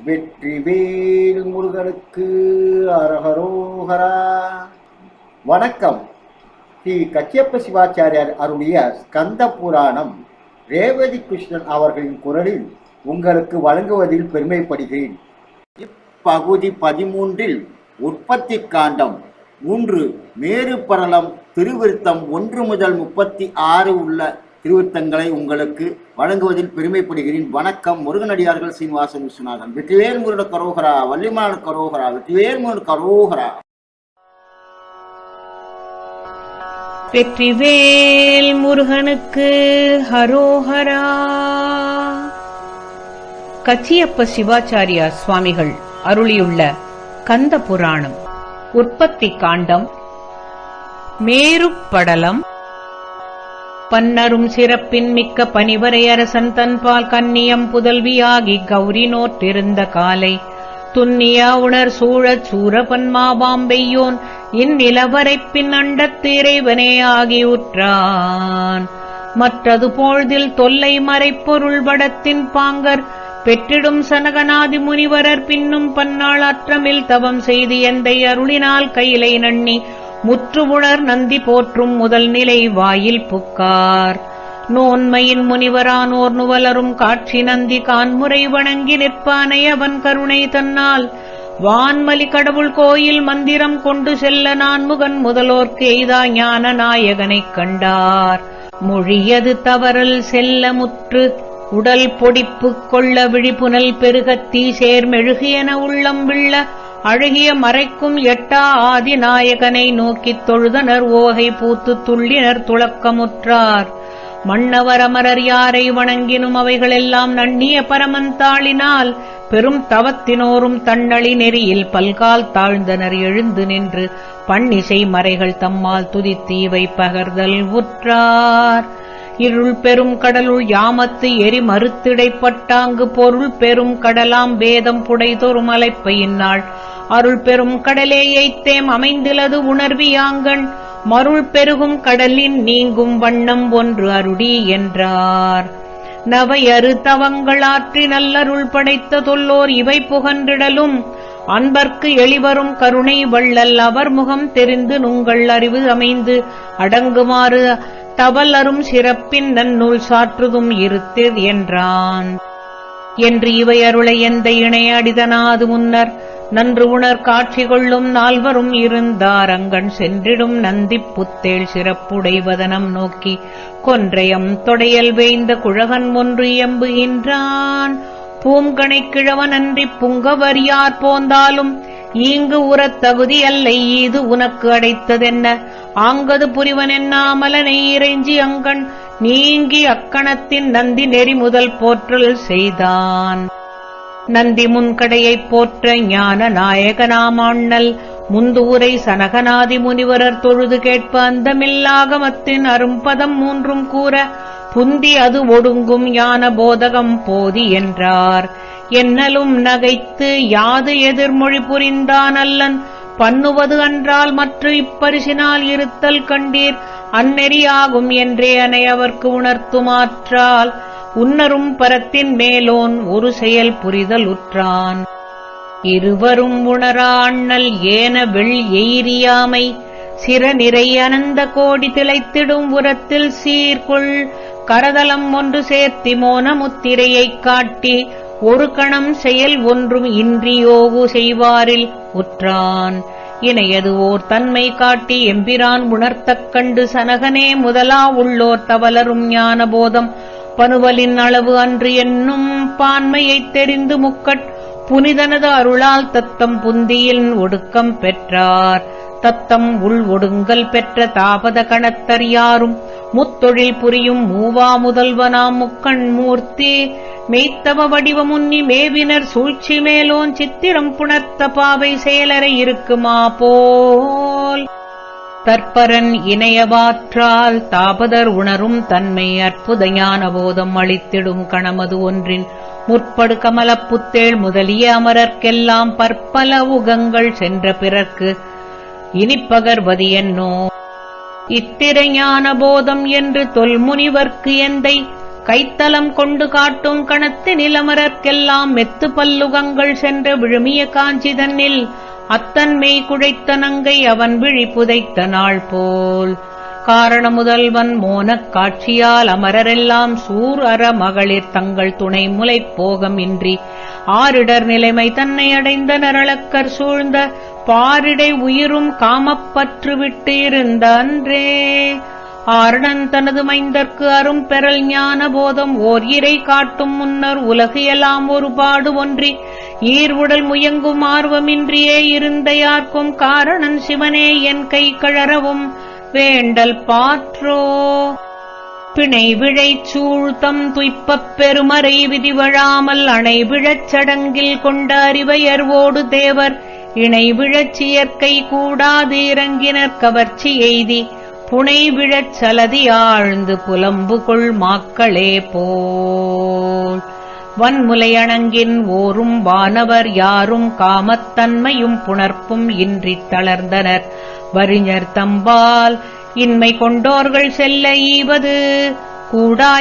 வெற்றிவேல் முருகனுக்கு அரஹரோஹரா. வணக்கம். ஸ்ரீ கச்சியப்ப சிவாச்சாரியார் அருளிய ஸ்கந்த புராணம் ரேவதி கிருஷ்ணன் அவர்களின் குரலில் உங்களுக்கு வழங்குவதில் பெருமைப்படுகிறேன். இப்பகுதி பதிமூன்றில் உற்பத்தி காண்டம் மூன்று மேரு பரலம் திருவிருத்தம் ஒன்று முதல் முப்பத்தி ஆறு உள்ள திருவிருத்தங்களை உங்களுக்கு வழங்குவதில் பெருமைப்படுகிறேன். வணக்கம் முருகனடியார்கள் சீனிவாசன் விஸ்வநாதன். வெற்றிவேல் முருட கரோகரா வள்ளிமான கரோகரா வெற்றிவேல் முருட கரோகரா. வெற்றிவேல் முருகனுக்கு ஹரோஹரா. கச்சியப்ப சிவாச்சாரியா சுவாமிகள் அருளியுள்ள கந்த புராணம் உற்பத்தி காண்டம் மேருப்படலம் பன்னரும் சிறப்பின் மிக்க பனிவரையரசன் தன்பால் கன்னியம் புதல்வியாகி கௌரி நோற்றிருந்த காலை. துன்னிய உணர் சூழச் சூரபன்மாபாம்பெய்யோன் இந்நிலவரைப் பின் அண்டத்து இறைவனே ஆகியுற்றான் மற்றது போழ்தில் தொல்லை மறைப்பொருள் வடத்தின் பாங்கர் பெற்றிடும் சனகநாதி முனிவரர் பின்னும் பன்னாள் அற்றமில் தவம் செய்து எந்தை அருளினால் கையிலை நண்ணி முற்றுவுணர் நந்தி போற்றும் முதல் நிலை வாயில் புக்கார். நோன்மையின் முனிவரானோர் நுவலரும் காட்சி நந்தி கான்முறை வணங்கி நிற்பானை அவன் கருணை தன்னால். வான்மலி கடவுள் கோயில் மந்திரம் கொண்டு செல்ல நான்முகன் முதலோர்க்கு எய்தா ஞான நாயகனைக் கண்டார். மொழியது தவறல் செல்ல முற்று உடல் பொடிப்பு கொள்ள விழிப்புனல் பெருகத்தீ சேர்மெழுகியன உள்ளம் விள்ள அழகிய மறைக்கும் எட்டா ஆதி நாயகனை நோக்கித் தொழுதனர் ஓகை பூத்து துள்ளினர் துளக்கமுற்றார். மன்னவர் அமரர் யாரை வணங்கினும் அவைகளெல்லாம் நன்னிய பரமந்தாளினால் பெரும் தவத்தினோரும் தன்னளி நெறியில் பல்கால் தாழ்ந்தனர் எழுந்து நின்று பன்னிசை மறைகள் தம்மால் துதித்தீவை பகர்தல் உற்றார். இருள் பெரும் கடலுள் யாமத்து எரி மறுத்திடைப்பட்டாங்கு பொருள் பெரும் கடலாம் வேதம் புடைதொரு அலைப்பையின்னாள் அருள் பெரும் கடலே எய்த்தேம் அமைந்திலது உணர்வியாங்கண் மருள் பெருகும் கடலின் நீங்கும் வண்ணம் ஒன்று அருடி என்றார். நவையறு தவங்களாற்றி நல்லருள் படைத்த தொல்லோர் இவை புகன்றிடலும். அன்பர்க்கு எளிவரும் கருணை வள்ளல் அவர் முகம் தெரிந்து நுங்கள் அறிவு அமைந்து அடங்குமாறு தவலரும் சிறப்பின் நன்னூல் சாற்றுதும் இருத்திர் என்றான். என்று இவை அருளை எந்த இணையடிதனாது முன்னர் நன்று உணர் காட்சி கொள்ளும் நால்வரும் இருந்தார். அங்கண் சென்றிடும் நந்திப் புத்தேள் சிறப்புடைவதனம் நோக்கி கொன்றையம் தொடையல் வேய்ந்த குழகன் ஒன்று எம்புகின்றான் பூங்கனை கிழவன் அன்றி புங்கவர் யார் போந்தாலும் ஈங்கு உறத் தகுதி அல்லை இது உனக்கு அடைத்ததென்ன? ஆங்கது புரிவனென்னாமலனை இறைஞ்சி அங்கண் நீங்கி அக்கணத்தின் நந்தி நெறி முதல் போற்றல் செய்தான். நந்தி முன்கடையைப் போற்ற ஞான நாயகனாமாண்ணல் முந்தூரை சனகநாதி முனிவரர் தொழுது கேட்ப அந்தமில்லாகமத்தின் அரும்பதம் மூன்றும் கூற புந்தி அது ஒடுங்கும் ஞான போதகம் போதி என்றார். என்னலும் நகைத்து யாது எதிர்மொழி புரிந்தான் அல்லன் பண்ணுவது அன்றால் மற்ற இப்பரிசினால் இருத்தல் கண்டீர். அந்நெறியாகும் என்றே அனையவர்க்கு உணர்த்துமாற்றால் உன்னரும் பரத்தின் மேலோன் ஒரு செயல் புரிதல் உற்றான். இருவரும் உணராண்ணல் ஏன வெள் எயிரியாமை சிற நிறை அனந்த கோடி திளைத்திடும் உரத்தில் சீர்கொள். கரதலம் ஒன்று சேர்த்தி மோன முத்திரையைக் காட்டி ஒரு கணம் செயல் ஒன்றும் இன்றியோகு செய்வாரில் உற்றான். இணையது ஓர் தன்மை காட்டி எம்பிரான் உணர்த்தக் கண்டு சனகனே முதலா உள்ளோர் தவலரும் ஞானபோதம். பனுவலின் அளவு அன்று என்னும் பான்மையைத் தெரிந்து முக்கட் புனிதனது அருளால் தத்தம் புந்தியில் ஒடுக்கம் பெற்றார். தத்தம் உள் ஒடுங்கல் பெற்ற தாபத கணத்தர் யாரும் முத்தொழில் புரியும் மூவா முதல்வனாம் முக்கண் மூர்த்தி மெய்த்தவ வடிவமுன்னி மேவினர் சூழ்ச்சி மேலோன் சித்திரம் புணர்த்த பாவை செயலரை இருக்குமா போல். தற்பரன் இணையவாற்றால் தாபதர் உணரும் தன்மை அற்புத ஞான போதம் அளித்திடும் கணமது ஒன்றின் முற்படு கமலப்புத்தேள் முதலிய அமரர்க்கெல்லாம் பற்பல உகங்கள் சென்ற பிறர்க்கு இனிப்பகர்வது என்னோ இத்திரை போதம் என்று தொல்முனிவர்க்கு எந்தை கைத்தலம் கொண்டு காட்டும் கணத்து நிலமரற்கெல்லாம் மெத்து பல்லுகங்கள் சென்ற விழுமிய காஞ்சி தன்னில் அத்தன் மெய் குழைத்த நங்கை அவன் விழி புதைத்த நாள் போல் காரண முதல்வன் மோனக் காட்சியால் அமரரெல்லாம் சூர் அற மகளிர் தங்கள் துணை முலைப் போகம் இன்றி. ஆரிடர் நிலைமை தன்னை அடைந்த நரளக்கர் சூழ்ந்த பாரிடை உயிரும் காமப்பற்று விட்டு இருந்த அன்றே. ஆரணன் தனது மைந்தர்க்கு அரும் பெறல் ஞான போதம் ஓர் இறை காட்டும் முன்னர் உலகு எல்லாம் ஒரு பாடு ஒன்றி. ஈர் உடல் முயங்கும் ஆர்வமின்றியே இருந்த யார்க்கும் காரணன் சிவனே என் கை கழறவும். வேண்டல் பாற்றோ. பிணை விழைச் சூழ்த்தம் துய்ப்பப் பெருமறை விதிவழாமல் அணை விழச் சடங்கில் கொண்ட அறிவையர்வோடு தேவர். இணை விழச் இயற்கை கூடாது இறங்கினர் கவர்ச்சி எய்தி. புனை விழச் சலதி ஆழ்ந்து புலம்பு கொள் மாக்களே போல். வன்முலையணங்கின் ஓரும் வானவர் யாரும் காமத்தன்மையும் புணர்ப்பும் இன்றித் தளர்ந்தனர். வறிஞர் தம்பால். இன்மை கொண்டோர்கள் செல்ல ஈவது. கூடா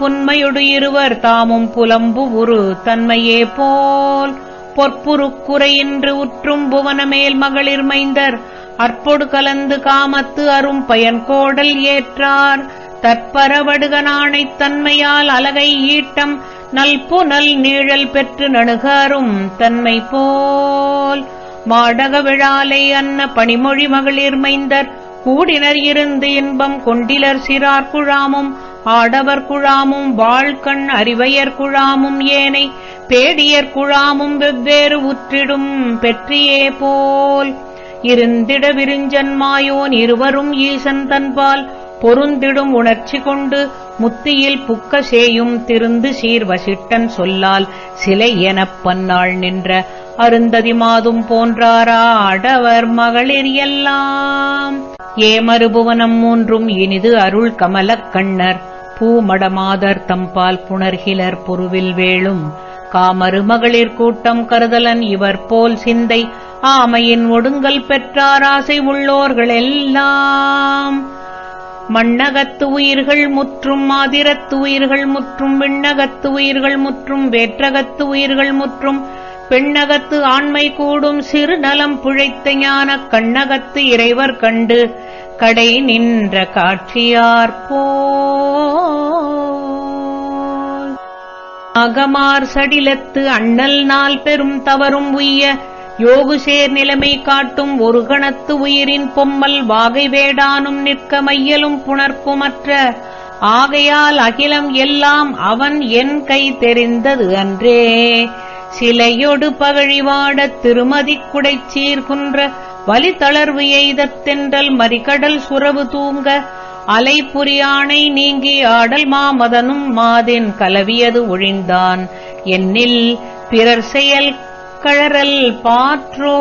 புன்மையொடு இருவர் தாமும் புலம்பு உரு தன்மையே போல். பொற்புருக்குறையின்று உற்றும் புவனமேல் மகளிர் மைந்தர். அற்பொடு கலந்து காமத்து அரும் பயன்கோடல் ஏற்றார். தற்பரவடுகனானைத் தன்மையால் அலகை ஈட்டம். நல்புனல் நீழல் பெற்று நணுகாரும் தன்மை போல். மாடக விழாலை அன்ன பணிமொழி மகளிர் மைந்தர். கூடினர் இருந்து இன்பம் கொண்டிலர் சிறார் குழாமும் ஆடவர் குழாமும் வாழ்கண் அறிவையர் குழாமும் ஏனை. பேடியர் குழாமும் வெவ்வேறு உற்றிடும் பெற்றியே போல். இருந்திட விருஞ்சன்மாயோன் இருவரும் ஈசன் தன்பால். பொருந்திடும் உணர்ச்சி கொண்டு முத்தியில் புக்க சேயும் திருந்து சீர்வசிட்டன் சொல்லால் சிலை எனப் பன்னாள் நின்ற அருந்ததி மாதும் போன்றாராடவர் மகளிர் எல்லாம். ஏமறுபுவனம் மூன்றும் இனிது அருள் கமலக் கண்ணர். பூமடமாதர் தம்பால் புணர்கிலர் பொருவில் வேளும். காமறு மகளிர் கூட்டம் கருதலன் இவர் போல் சிந்தை. ஆமையின் ஒடுங்கல் பெற்றார் ஆசை உள்ளோர்கள் எல்லாம். மண்ணகத்து உயிர்கள் முற்றும் மாதிரத்து உயிர்கள் முற்றும் விண்ணகத்து உயிர்கள் முற்றும் வேற்றகத்து உயிர்கள் முற்றும். பெண்ணகத்து ஆண்மை கூடும் சிறு நலம் புழைத்த ஞான கண்ணகத்து இறைவர் கண்டு கடை நின்ற காட்சியார் அகமார் சடிலத்து அண்ணல் நாள் பெரும் தவறும் உய்ய யோகுசேர் நிலைமை காட்டும் ஒரு கணத்து உயிரின் பொம்மல் வாகை வேடானும் நிற்க மையலும் புணர்ப்புமற்ற ஆகையால் அகிலம் எல்லாம் அவன் என் கை தெரிந்தது அன்றே. சிலையொடு பகழிவாடத் திருமதிக் குடைச் சீர்குன்ற வலி தளர்வு எய்தத் தென்றல் மறிகடல் சுரவு தூங்க அலைபுரியானை நீங்கி ஆடல் மாமதனும் மாதின் கலவியது ஒழிந்தான். என்னில் பிறர் செயல் கழறல் பாற்றோ?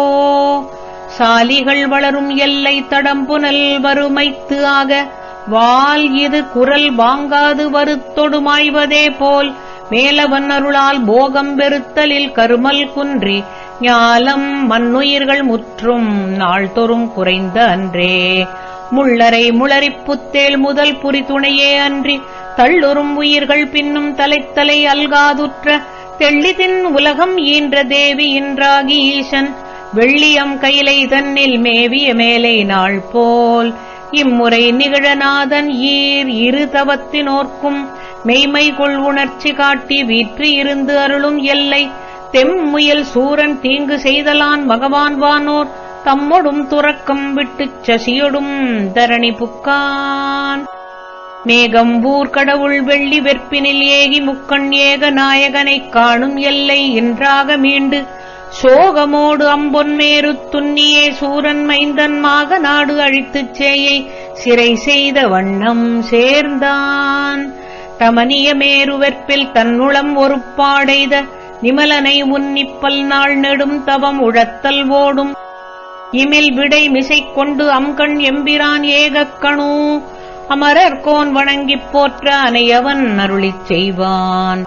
சாலிகள் வளரும் எல்லை தடம்புனல் வறுமைத்து ஆக வால் இது குரல் வாங்காது வருத்தொடுமாய்வதே போல் மேலவன் அருளால் போகம் வெறுத்தலில் கருமல் குன்றி ஞாலம் மண்ணுயிர்கள் முற்றும் நாள்தொறும் குறைந்த அன்றே. முள்ளரை முளறிப் புத்தேல் முதல் புரி துணையே அன்றி தள்ளுறும் உயிர்கள் பின்னும் தலைத்தலை அல்காதுற்ற தெள்ளிதின் உலகம் ஈன்ற தேவி இன்றாகி ஈசன் வெள்ளியம் கைலை தன்னில் மேவிய மேலை நாள் போல் இம்முறை நிகழநாதன் ஈர் இரு தவத்தினோர்க்கும் மெய்மை கொள் உணர்ச்சி காட்டி வீற்றி இருந்து அருளும் எல்லை. தெம்முயல் சூரன் தீங்கு செய்தலான் பகவான் வானோர். தம்மொடும் துறக்கம் விட்டுச் சசியொடும் தரணி புக்கான். மேகம் கடவுள் வெள்ளி வெற்பினில் ஏகி முக்கண் ஏக நாயகனைக் காணும் எல்லை என்றாக மீண்டு. சோகமோடு அம்பொன்மேரு துன்னியே சூரன் மைந்தன் மாக நாடு அழித்துச் சேயை. சிறை செய்த வண்ணம் சேர்ந்தான். தமனிய மேருவற்பில் தன்னுளம் ஒரு பாடைத நிமலனை உன்னிப்பல் நாள் நெடும் தவம் உழத்தல் ஓடும். இமில் விடை மிசைக் கொண்டு அம்கண் எம்பிரான் ஏகக் கணு. அமரர்கோன் வணங்கிப் போற்ற அனையவன் அருளிச் செய்வான்.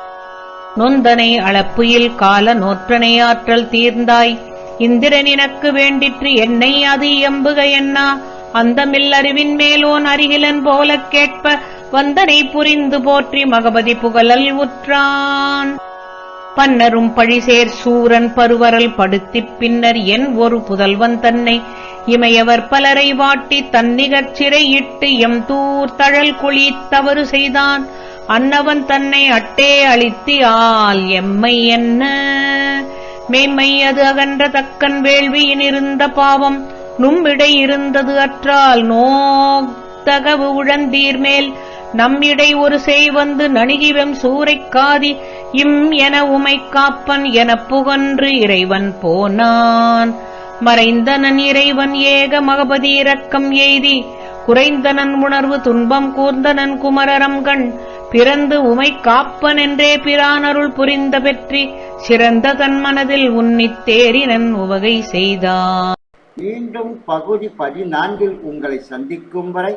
நொந்தனை அளப்புயில் கால நோற்றனை ஆற்றல் தீர்ந்தாய். இந்திரனினக்கு வேண்டிற்று என்னை அது எம்புக என்னா அந்தமில் அறிவின் மேலோன் அருகிலன் போலக் கேட்ப வந்தனை புரிந்து போற்றி மகபதி புகழல் உற்றான். பன்னரும் பழிசேர் சூரன் பருவரல் படுத்திப் பின்னர் என் ஒரு புதல்வன் தன்னை. இமையவர் பலரை வாட்டி தன்னிகர் சிறையிட்டு எம் தூர் தழல் குழி தவறு செய்தான். அன்னவன் தன்னை அட்டே அழித்தி ஆல் எம்மை என்ன? மேம்மை அது அகன்ற தக்கன் வேள்வியினிருந்த பாவம். நும்மிடை இருந்தது அற்றால் நோ தகவு உழந்தீர்மேல். நம்மிடை ஒரு செய் வந்து நணுகிவெம் சூறைக் காதி இம் என உமை காப்பன் எனப் புகன்று இறைவன் போனான். மறைந்தனன் இறைவன் ஏக மகபதி இரக்கம் எய்தி குறைந்தனன் உணர்வு துன்பம் கூர்ந்தனன் குமரரம் கண் பிறந்து உமை காப்பன் என்றே பிரானருள் புரிந்த பெற்றி சிறந்த தன் மனதில் உன்னித்தேரினன் உவகை செய்தான். மீண்டும் பகுதி பதினான்கில் உங்களை சந்திக்கும் வரை